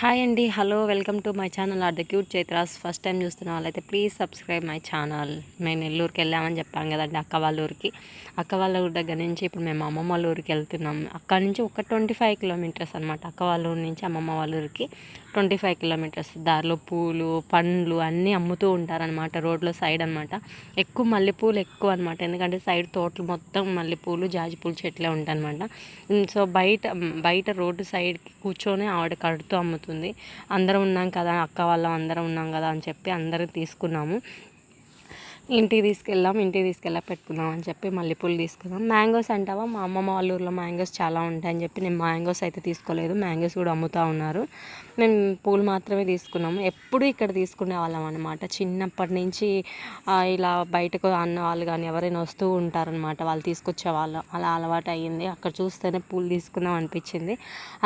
Hi అండి. Hello welcome to my channel are the cute Chaitras. First time చూస్తున్న వాళ్ళైతే please subscribe my channel. మేము నెల్లూరుకి వెళ్ళామని చెప్పాం కదండి అక్క వాళ్ళ ఊరికి. అక్క వాళ్ళ ఊరి దగ్గర నుంచి ఇప్పుడు మేము అమ్మమ్మ వాళ్ళ ఊరికి వెళ్తున్నాం. అక్కడ నుంచి ఒక ట్వంటీ ఫైవ్ కిలోమీటర్స్ అనమాట అక్క వాళ్ళ ఊరి నుంచి అమ్మమ్మ వాళ్ళ ఊరికి. ట్వంటీ ఫైవ్ కిలోమీటర్స్ దారిలో పూలు పండ్లు అన్నీ అమ్ముతూ ఉంటారనమాట రోడ్లో సైడ్ అనమాట ఎక్కువ మల్లెపూలు ఎక్కువ అనమాట ఎందుకంటే సైడ్ తోటలు మొత్తం మల్లెపూలు జాజిపూలు చెట్లే ఉంటాయన్నమాట. సో బయట బయట రోడ్డు సైడ్కి కూర్చొని ఆవిడ కడుతూ అమ్ముతుంది అందరం ఉన్నాం కదా అక్క వాళ్ళం అందరం ఉన్నాం కదా అని చెప్పి అందరూ తీసుకున్నాము. ఇంటికి తీసుకెళ్ళాం ఇంటికి తీసుకెళ్ళా పెట్టుకుందాం అని చెప్పి మల్లెపూలు తీసుకుందాం. మ్యాంగోస్ అంటావా? మా అమ్మమ్మ వాళ్ళ ఊర్లో మ్యాంగోస్ చాలా ఉంటాయని చెప్పి నేను మ్యాంగోస్ అయితే తీసుకోలేదు. మ్యాంగోస్ కూడా అమ్ముతూ ఉన్నారు. మేము పూలు మాత్రమే తీసుకున్నాము. ఎప్పుడు ఇక్కడ తీసుకునే వాళ్ళం అనమాట చిన్నప్పటి నుంచి ఇలా బయటకు అన్న వాళ్ళు కానీ ఎవరైనా వస్తూ ఉంటారనమాట వాళ్ళు తీసుకొచ్చే వాళ్ళు. అలా అలవాటు అయ్యింది. అక్కడ చూస్తేనే పూలు తీసుకుందాం అనిపించింది.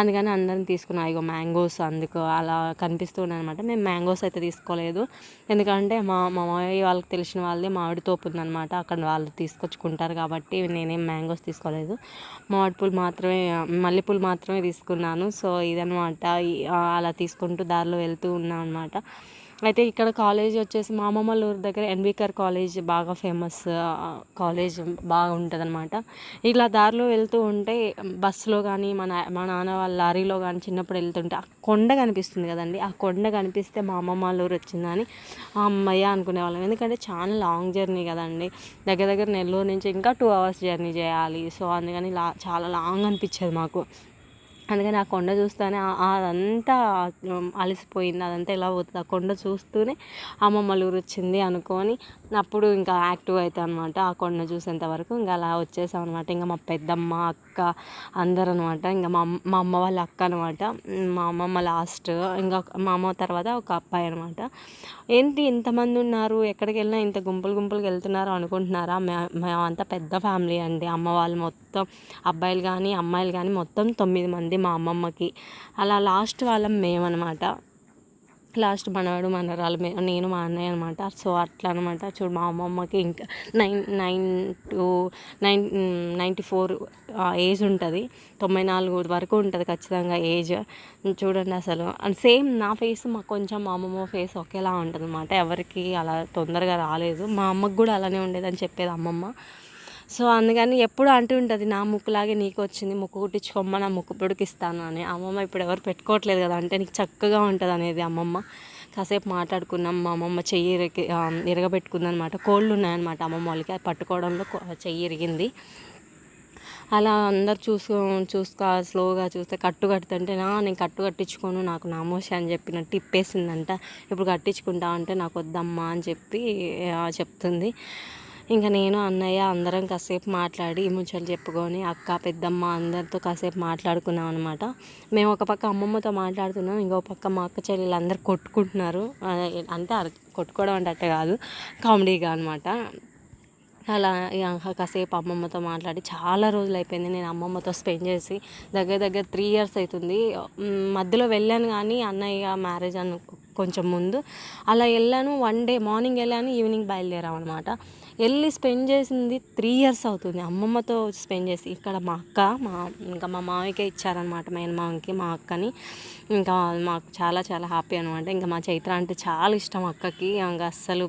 అందుకని అందరం తీసుకున్నాం. ఇగో మ్యాంగోస్ అందుకు అలా కనిపిస్తూ అనమాట మేము మ్యాంగోస్ అయితే తీసుకోలేదు. ఎందుకంటే మా మా వాళ్ళకి తెలిసిన వాళ్ళది మామిడి తోపు ఉందనమాట అక్కడ వాళ్ళు తీసుకొచ్చుకుంటారు కాబట్టి నేనేం మ్యాంగోస్ తీసుకోలేదు. మామిడి పూలు మాత్రమే మల్లెపూలు మాత్రమే తీసుకున్నాను. సో ఇదనమాట అలా తీసుకుంటూ దారిలో వెళ్తూ ఉన్నాను అనమాట అయితే ఇక్కడ కాలేజ్ వచ్చేసి మా అమ్మమ్మ ఊరు దగ్గర ఎన్వికర్ కాలేజ్ బాగా ఫేమస్ కాలేజ్ బాగా ఉంటుంది అనమాట ఇలా దారిలో వెళ్తూ ఉంటే బస్సులో కానీ మన మా నాన్న వాళ్ళ లారీలో కానీ చిన్నప్పుడు వెళ్తుంటే ఆ కొండ కనిపిస్తుంది కదండి. ఆ కొండ కనిపిస్తే మా అమ్మమ్మ వాళ్ళ ఊరు వచ్చిందని అమ్మయ్య అనుకునేవాళ్ళం. ఎందుకంటే చాలా లాంగ్ జర్నీ కదండి. దగ్గర దగ్గర నెల్లూరు నుంచి ఇంకా టూ అవర్స్ జర్నీ చేయాలి. సో అందుకని లా చాలా లాంగ్ అనిపించేది మాకు. అందుకని ఆ కొండ చూస్తూనే అదంతా అలసిపోయింది. అదంతా ఎలా పోతుంది. ఆ కొండ చూస్తూనే అమ్మమ్మలు ఊరు వచ్చింది అనుకొని అప్పుడు ఇంకా యాక్టివ్ అవుతాయి అనమాట ఆ కొండ చూసేంత వరకు ఇంకా అలా వచ్చేసాం అనమాట ఇంకా మా పెద్దమ్మ అక్క అందరు అనమాట ఇంకా మా మా అమ్మ వాళ్ళ అక్క అనమాట మా అమ్మమ్మ లాస్ట్ ఇంకా మా అమ్మ తర్వాత ఒక అబ్బాయి అనమాట ఏంటి ఇంతమంది ఉన్నారు? ఎక్కడికి వెళ్ళినా ఇంత గుంపులు గుంపులుగా వెళ్తున్నారు అనుకుంటున్నారా? మేమంతా పెద్ద ఫ్యామిలీ అండి. అమ్మ వాళ్ళు మొత్తం అబ్బాయిలు కానీ అమ్మాయిలు కానీ మొత్తం తొమ్మిది మంది మా అమ్మమ్మకి. అలా లాస్ట్ వాళ్ళం మేమనమాట లాస్ట్ మనవాడు మనరాలు నేను మా అన్నయ్య అనమాట సో అట్లా అనమాట చూడు మా అమ్మమ్మకి ఇంకా nine nine two nine ninety four age ఉంటుంది. తొంభై నాలుగు వరకు ఉంటుంది ఖచ్చితంగా ఏజ్. చూడండి అసలు. అండ్ సేమ్ నా ఫేస్ మా కొంచెం మా అమ్మమ్మ ఫేస్ ఒకేలా ఉంటుంది అనమాట ఎవరికి అలా తొందరగా రాలేదు. మా అమ్మకు కూడా అలానే ఉండేదని చెప్పేది అమ్మమ్మ. సో అందుకని ఎప్పుడు అంటూ ఉంటుంది నా ముక్కులాగే నీకు వచ్చింది ముక్కు కుట్టించుకోమ్మ నా ముక్కు పొడికిస్తాను అని. అమ్మమ్మ ఇప్పుడు ఎవరు పెట్టుకోవట్లేదు కదా అంటే నీకు చక్కగా ఉంటుంది అనేది అమ్మమ్మ. కాసేపు మాట్లాడుకున్నాం మా అమ్మమ్మ చెయ్యి ఇరగి ఇరగబెట్టుకుందనమాట. కోళ్ళు ఉన్నాయన్నమాట అమ్మమ్మ వాళ్ళకి అది పట్టుకోవడంలో చెయ్యి ఇరిగింది. అలా అందరు చూసుకో చూసుకో స్లోగా చూస్తే కట్టు కడుతుంటే నా నేను కట్టు కట్టించుకోను నాకు నామోష అని చెప్పిన టిప్పేసిందంట ఇప్పుడు కట్టించుకుంటా అంటే నాకు వద్దమ్మా అని చెప్పి చెప్తుంది. ఇంకా నేను అన్నయ్య అందరం కాసేపు మాట్లాడి ముచ్చట్లు చెప్పుకొని అక్క పెద్దమ్మ అందరితో కాసేపు మాట్లాడుకున్నాం అనమాట మేము ఒక పక్క అమ్మమ్మతో మాట్లాడుతున్నాం ఇంకో పక్క మా అక్క చెల్లెలు అందరు కొట్టుకుంటున్నారు. అంటే కొట్టుకోవడం అంటే కాదు కామెడీగా అనమాట అలా కాసేపు అమ్మమ్మతో మాట్లాడి చాలా రోజులు అయిపోయింది నేను అమ్మమ్మతో స్పెండ్ చేసి దగ్గర దగ్గర త్రీ ఇయర్స్ అవుతుంది మధ్యలో వెళ్ళాను కానీ అన్నయ్య మ్యారేజ్ అను కొంచెం ముందు. అలా వెళ్ళాను వన్ డే మార్నింగ్ వెళ్ళాను ఈవినింగ్ బయలుదేరాం అనమాట వెళ్ళి స్పెండ్ చేసింది త్రీ ఇయర్స్ అవుతుంది. అమ్మమ్మతో స్పెండ్ చేసి ఇక్కడ మా అక్క మా ఇంకా మా మామయ్యకే ఇచ్చారనమాట మెయిన్ మామకి మా అక్కని. ఇంకా మాకు చాలా చాలా హ్యాపీ అనమాట ఇంకా మా చైత్ర అంటే చాలా ఇష్టం అక్కకి. ఇంకా అస్సలు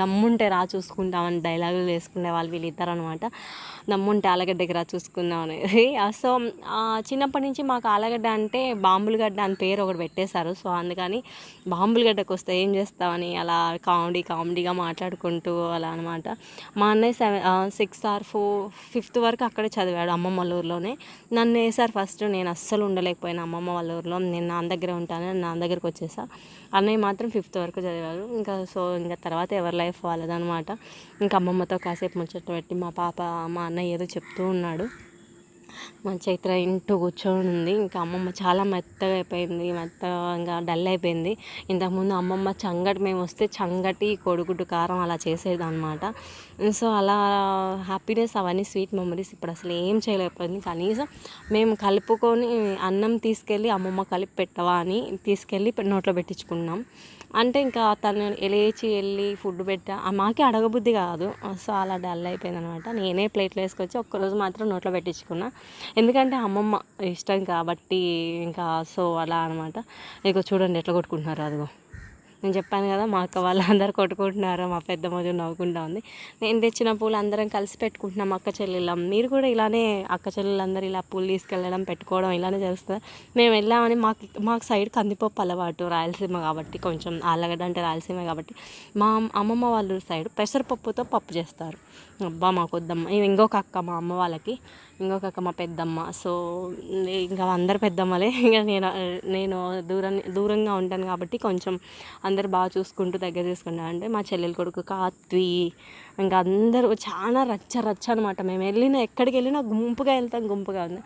దమ్ముంటే రా చూసుకుంటామని డైలాగులు వేసుకునే వాళ్ళు వీళ్ళిద్దరు అనమాట దమ్ముంటే ఆలగడ్డకి రా చూసుకుందాం అనేది. సో చిన్నప్పటి నుంచి మాకు ఆలగడ్డ అంటే బాంబులగడ్డ అని పేరు ఒకటి పెట్టేశారు. సో అందుకని బాంబులగడ్డకు వస్తే ఏం చేస్తామని అలా కామెడీ కామెడీగా మాట్లాడుకుంటూ అలా అనమాట మా అన్నయ్య seven six or four fifth వరకు అక్కడే చదివాడు అమ్మమ్మ వాళ్ళ ఊర్లోనే. నన్ను వేసారు ఫస్ట్ నేను అస్సలు ఉండలేకపోయినా అమ్మమ్మ వాళ్ళ ఊర్లో. నేను నా దగ్గరే ఉంటాను నా దగ్గరకు వచ్చేసా. అన్నయ్య మాత్రం ఫిఫ్త్ వరకు చదివారు ఇంకా సో ఇంకా తర్వాత ఎవరి లైఫ్ వాళ్ళదనమాట ఇంకా అమ్మమ్మతో కాసేపు ముచ్చట పెట్టి మా పాప మా అన్నయ్య ఏదో చెప్తూ ఉన్నాడు. మా చైత్ర ఇంటూ కూర్చొని ఉంది. ఇంకా అమ్మమ్మ చాలా మెత్తగా అయిపోయింది. మెత్తగా ఇంకా డల్ అయిపోయింది. ఇంతకుముందు అమ్మమ్మ చంగటి మేము వస్తే చంగటి కొడుగుడ్డు కారం అలా చేసేది అనమాట సో అలా హ్యాపీనెస్ అవన్నీ స్వీట్ మెమరీస్ ఇప్పుడు అసలు ఏం చేయలేకపోయింది. కనీసం మేము కలుపుకొని అన్నం తీసుకెళ్ళి అమ్మమ్మ కలిపి పెట్టవా అని తీసుకెళ్ళి నోట్లో పెట్టించుకున్నాం. అంటే ఇంకా తను లేచి వెళ్ళి ఫుడ్ పెట్టా. మాకే అడగబుద్ధి కాదు. సో అలా డల్ అయిపోయింది అనమాట నేనే ప్లేట్లో వేసుకొచ్చి ఒక్కరోజు మాత్రం నోట్లో పెట్టించుకున్నా. ఎందుకంటే అమ్మమ్మ ఇష్టం కాబట్టి ఇంకా సో అలా అనమాట ఇక చూడండి ఎట్లా కొట్టుకుంటున్నారు అదిగో. నేను చెప్పాను కదా మా అక్క వాళ్ళందరూ కొట్టుకుంటున్నారు మా పెద్ద మజు నవ్వుకుంటా ఉంది. నేను తెచ్చిన పూలు అందరం కలిసి పెట్టుకుంటున్నాం అక్క చెల్లెళ్ళం. మీరు కూడా ఇలానే అక్క చెల్లెళ్ళందరూ ఇలా పూలు తీసుకెళ్ళడం పెట్టుకోవడం ఇలానే చేస్తారు. మేము వెళ్ళామని మాకు మాకు సైడ్ కందిపప్పు అలవాటు రాయలసీమ కాబట్టి కొంచెం ఆలగడ్డ అంటే రాయలసీమ కాబట్టి మా అమ్మమ్మ వాళ్ళ సైడ్ పెసరపప్పుతో పప్పు చేస్తారు. అబ్బా మాకు వద్దమ్మ ఇవి ఇంకొక అక్క మా అమ్మ వాళ్ళకి. ఇంకొక అక్క మా పెద్దమ్మ. సో ఇంకా అందరు పెద్దమ్మలే. ఇంకా నేను నేను దూరం దూరంగా ఉంటాను కాబట్టి కొంచెం అందరు బాగా చూసుకుంటూ దగ్గర చూసుకుంటా అంటే మా చెల్లెలు కొడుకు కాత్వి ఇంకా అందరూ చాలా రచ్చ రచ్చ అనమాట మేము వెళ్ళిన ఎక్కడికి వెళ్ళినా గుంపుగా వెళ్తాం గుంపుగా ఉంది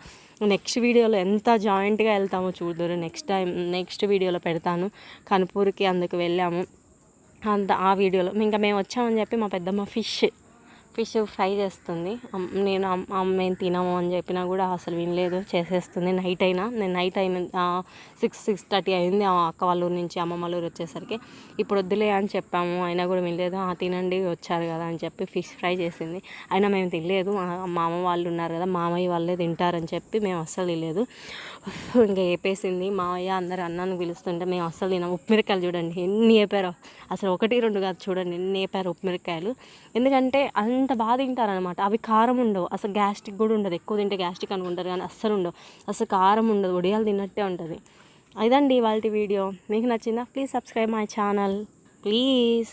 నెక్స్ట్ వీడియోలో ఎంత జాయింట్గా వెళ్తామో చూద్దరు నెక్స్ట్ టైం నెక్స్ట్ వీడియోలో పెడతాను. కనుపూర్కి అందుకు వెళ్ళాము. అంత ఆ వీడియోలో. ఇంకా మేము వచ్చామని చెప్పి మా పెద్దమ్మ ఫిష్ ఫిష్ ఫ్రై చేస్తుంది. నేను మేము తినము అని చెప్పినా కూడా అసలు వినలేదు. చేసేస్తుంది నైట్ అయినా. నేను నైట్ అయిన సిక్స్ సిక్స్ థర్టీ అయింది. అక్క వాళ్ళూరు నుంచి అమ్మమ్మ ఊరు వచ్చేసరికి. ఇప్పుడు వద్దులే అని చెప్పాము. అయినా కూడా వినలేదు. "ఆ, తినండి వచ్చారు కదా అని చెప్పి ఫిష్ ఫ్రై చేసింది. అయినా మేము తినలేదు. మా అమ్మ వాళ్ళు ఉన్నారు కదా మామయ్య వాళ్ళే తింటారని చెప్పి మేము అస్సలు తినలేదు. ఇంకా ఏపేసింది. మామయ్య అందరు అన్నాన్ని పిలుస్తుంటే మేము అస్సలు తినాం ఉప్పిమిరకాయలు చూడండి. ఎన్ని ఏపారో. అసలు ఒకటి రెండు కాదు. చూడండి ఎన్ని వేపారు ఉప్పిమిరకాయలు ఎందుకంటే అంత అంత బాగా తింటారనమాట అవి కారం ఉండవు. అసలు గ్యాస్ట్రిక్ కూడా ఉండదు. ఎక్కువ తింటే గ్యాస్ట్రిక్ అనుకుంటారు కానీ అస్సలు ఉండవు. అసలు కారం ఉండదు. ఒడియాలు తిన్నట్టే ఉంటుంది. ఇదండి వాళ్ళ వీడియో. మీకు నచ్చిందా? Please subscribe my channel. Please.